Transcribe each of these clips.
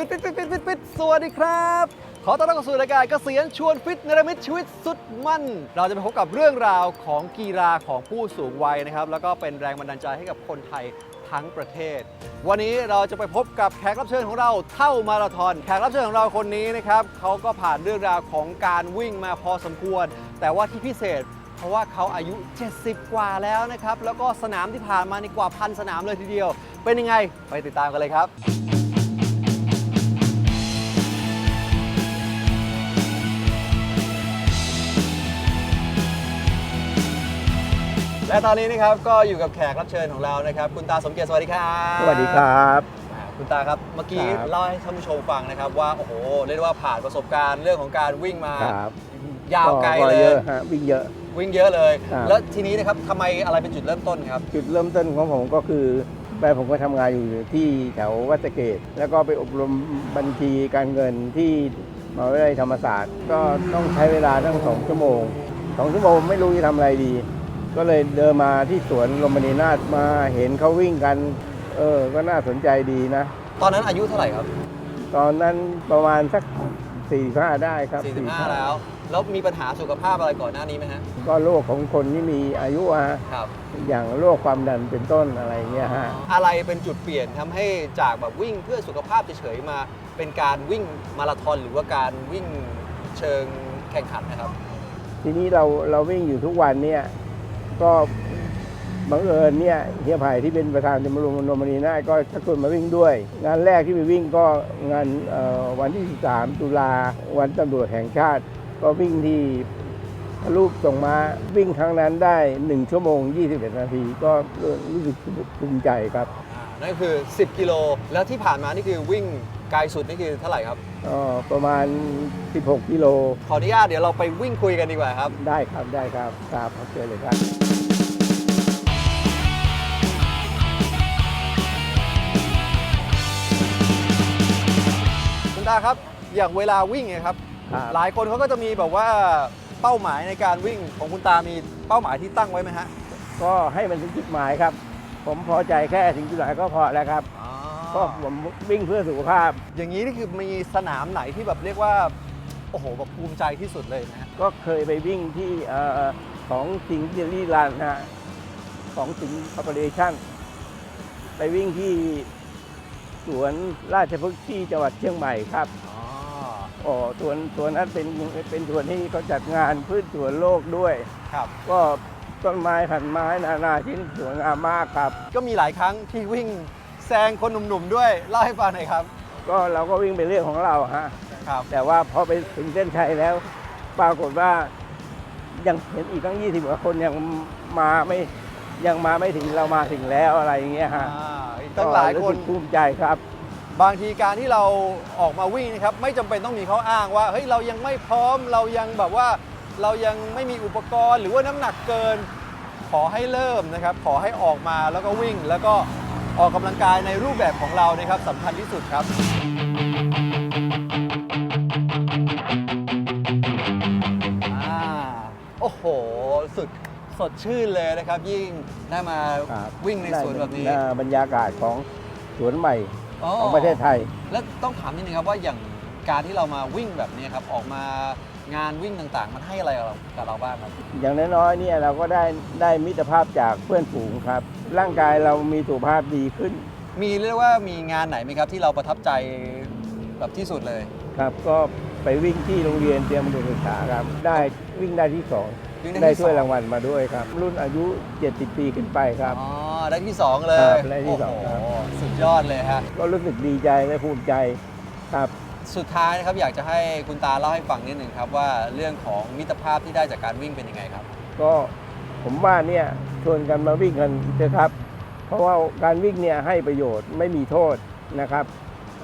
ฟิตฟิตฟิตฟิตฟิตฟิตสวัสดีครับ ขอต้อนรับเข้าสู่รายการเกษียณชวนฟิตเนรมิตชีวิตสุดมั่น เราจะไปพบกับเรื่องราวของกีฬาของผู้สูงวัยนะครับ แล้วก็เป็นแรงบันดาลใจให้กับคนไทยทั้งประเทศ วันนี้เราจะไปพบกับแขกรับเชิญของเราเท่ามาราธอน แขกรับเชิญของเราคนนี้นะครับเขาก็ผ่านเรื่องราวของการวิ่งมาพอสมควร แต่ว่าที่พิเศษเพราะว่าเขาอายุ 70 กว่าแล้วนะครับ แล้วก็สนามที่ผ่านมานี่กว่าพันสนามเลยทีเดียว เป็นยังไง ไปติดตามกันเลยครับ และตอนนี้นะครับก็อยู่กับแขกรับเชิญของเรานะครับ คุณตาสมเกียรติสวัสดีครับสวัสดีครับ อ่าคุณตาครับเมื่อกี้ครับเล่าให้ท่านผู้ชมฟังนะครับ ว่าโอ้โหเรียกได้ว่าผ่านประสบการณ์เรื่องของการวิ่งมา ครับ ยาวไกลก็เลเยยอะฮะวิ่งเยอะ วิ่งเยอะเลย ครับ แล้วทีนี้นะครับทำไมอะไรเป็นจุดเริ่มต้นครับจุดเริ่มต้นของผมก็คือแม่ผมก็ทำงานอยู่ที่แถววัดสะเกต แล้วก็ไปอบรมบัญชีการเงินที่มหาวิทยาลัยธรรมศาสตร์ ก็ต้องใช้เวลาตั้งสองชั่วโมงสองชั่วโมงไม่รู้จะทำอะไรดี ก็เลยเดินมาที่สวนลมณีนาฏมาเห็นเขาวิ่งกัน เออ ก็น่าสนใจดีนะ ตอนนั้นอายุเท่าไหร่ครับ ตอนนั้นประมาณสักสี่ห้าได้ครับ45 แล้ว แล้วมีปัญหาสุขภาพอะไรก่อนหน้านี้ไหมฮะ ก็โรคของคนที่มีอายุอะฮะครับ อย่างโรคความดันเป็นต้นอะไรเงี้ยฮะ อะไรเป็นจุดเปลี่ยนทำให้จากแบบวิ่งเพื่อสุขภาพเฉยๆมา เป็นการวิ่งมาราธอนหรือว่าการวิ่งเชิงแข่งขันนะครับ ทีนี้เราเราวิ่งอยู่ทุกวันเนี่ย ก็บังเอิญเนี่ยเฮียไผ่ที่เป็นประธานชมรมนมนีนาก็ชักชวนมาวิ่งด้วย งานแรกที่ไปวิ่งก็งานวันที่ 13 ตุลาวันตำรวจแห่งชาติ ก็วิ่งที่รูปส่งมาวิ่งครั้งนั้นได้ 1 ชั่วโมง 21 นาที ก็รู้สึกภูมิใจครับนั่นคือ 10 กิโลแล้วที่ผ่านมานี่คือวิ่ง ไกลสุดนี่คือเท่าไหร่ครับก็ประมาณ 16 กิโล ขออนุญาตเดี๋ยวเราไปวิ่งคุยกันดีกว่าครับ ได้ครับได้ครับครับเชิญเลยครับ คุณตาครับอย่างเวลาวิ่งเนี่ยครับ ครับ หลายคนเขาก็จะมีแบบว่าเป้าหมายในการวิ่งของคุณตามีเป้าหมายที่ตั้งไว้ไหมฮะก็ให้มันถึงจุดหมายครับ ผมพอใจแค่ถึงจุดหมายก็พอแล้วครับ ก็ผมวิ่งเพื่อสุขภาพ อย่างนี้นี่คือมีสนามไหนที่แบบเรียกว่า โอ้โหแบบภูมิใจที่สุดเลยนะฮะก็เคยไปวิ่งที่เอ่อของสิงห์เจลลี่รันนะฮะของสิงห์คอร์ปอเรชั่นไปวิ่งที่สวนราชพฤกษ์ที่จังหวัดเชียงใหม่ครับอ๋ออ๋อสวนสวนนั้นเป็นเป็นสวนที่เขาจัดงานพืชสวนโลกด้วย ครับ ก็ต้นไม้พันไม้นานาชิ้นสวยงามมากครับ ก็มีหลายครั้งที่วิ่ง แซงคนหนุ่มๆด้วยเล่าให้ฟังหน่อยครับ ก็เราก็วิ่งไปเรื่องของเราฮะครับแต่ว่าพอไปถึงเส้นชัยแล้ว ปรากฏว่ายังเห็นอีกตั้ง20กว่าคนยังมาไม่ยังมาไม่ถึงเรามาถึงแล้วอะไรอย่างเงี้ยฮะอ่าอีกตั้งหลายก็รู้คสึนกภูมิใจครับ บางทีการที่เราออกมาวิ่งนะครับ ไม่จำเป็นต้องมีข้ออ้างว่าเฮ้ยเรายังไม่พร้อมเรายังแบบว่า เรายังไม่มีอุปกรณ์หรือว่าน้ำหนักเกิน ขอให้เริ่มนะครับ ขอให้ออกมาแล้วก็วิ่งแล้วก็ ออกกำลังกายในรูปแบบของเรานะครับสำคัญที่สุดครับ อ่า โอ้โห สุดสดชื่นเลยนะครับ ยิ่งได้มาครับวิ่งในสวนแบบนี้ ได้บรรยากาศของสวนใหม่อ๋อ ของประเทศไทย แล้วต้องถามนิดนึงครับว่าอย่างการที่เรามาวิ่งแบบนี้ครับออกมา งานวิ่งต่างๆ มันให้อะไรกับเรากับเราบ้างครับอย่างน้อยๆเนี่ยเราก็ได้ได้มิตรภาพจากเพื่อนฝูงครับ ร่างกายเรามีสุขภาพดีขึ้นมีเรียกว่ามีงานไหนไหมครับที่เราประทับใจแบบที่สุดเลย ครับ ก็ไปวิ่งที่โรงเรียนเตรียมอุดมศึกษาครับ ได้วิ่งได้ที่สองวิ่งได้ที่ถ้วยสอรางวัลมาด้วยครับ รุ่นอายุ 70 ปีขึ้นไปครับ อ๋อได้ที่สองเลครัยบได้ที่สองครับ โโหสุดยอดเลยฮะ ก็รู้สึกดีใจและภูมิใจครับ สุดท้ายนะครับอยากจะให้คุณตาเล่าให้ฟังนิดหนึ่งครับว่าเรื่องของมิตรภาพที่ได้จากการวิ่งเป็นยังไงครับ ก็ผมว่าเนี่ยชวนกันมาวิ่งกันเถอะครับ เพราะว่าการวิ่งเนี่ยให้ประโยชน์ไม่มีโทษนะครับ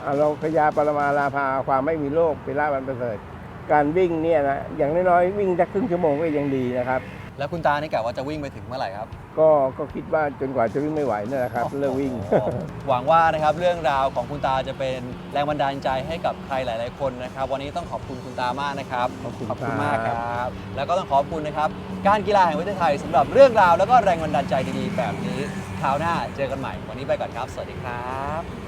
อ่าเราขยาปรมาลาภาความไม่มีโรคเป็นลาบันประเสริฐ การวิ่งเนี่ยนะอย่างน้อยๆวิ่งสักครึ่งชั่วโมงก็ยังดีนะครับ แล้วคุณตานี่กะว่าจะวิ่งไปถึงเมื่อไหร่ครับ ก็ก็คิดว่าจนกว่าจะวิ่งไม่ไหวนั่นแหละครับเลิกวิ่งโอ้โหหวังว่านะครับเรื่องราวของคุณตาจะเป็นแรงบันดาลใจให้กับใครหลาย ๆ คนนะครับ วันนี้ต้องขอบคุณคุณตามากนะครับขอบคุณมากคครับรับ แล้วก็ต้องขอบคุณนะครับ การกีฬาแห่งประเทศไทยสำหรับเรื่องราวแล้วก็แรงบันดาลใจดี ๆ แบบนี้คราวหน้าเจอกันใหม่ วันนี้ไปก่อนครับ สวัสดีครับครับ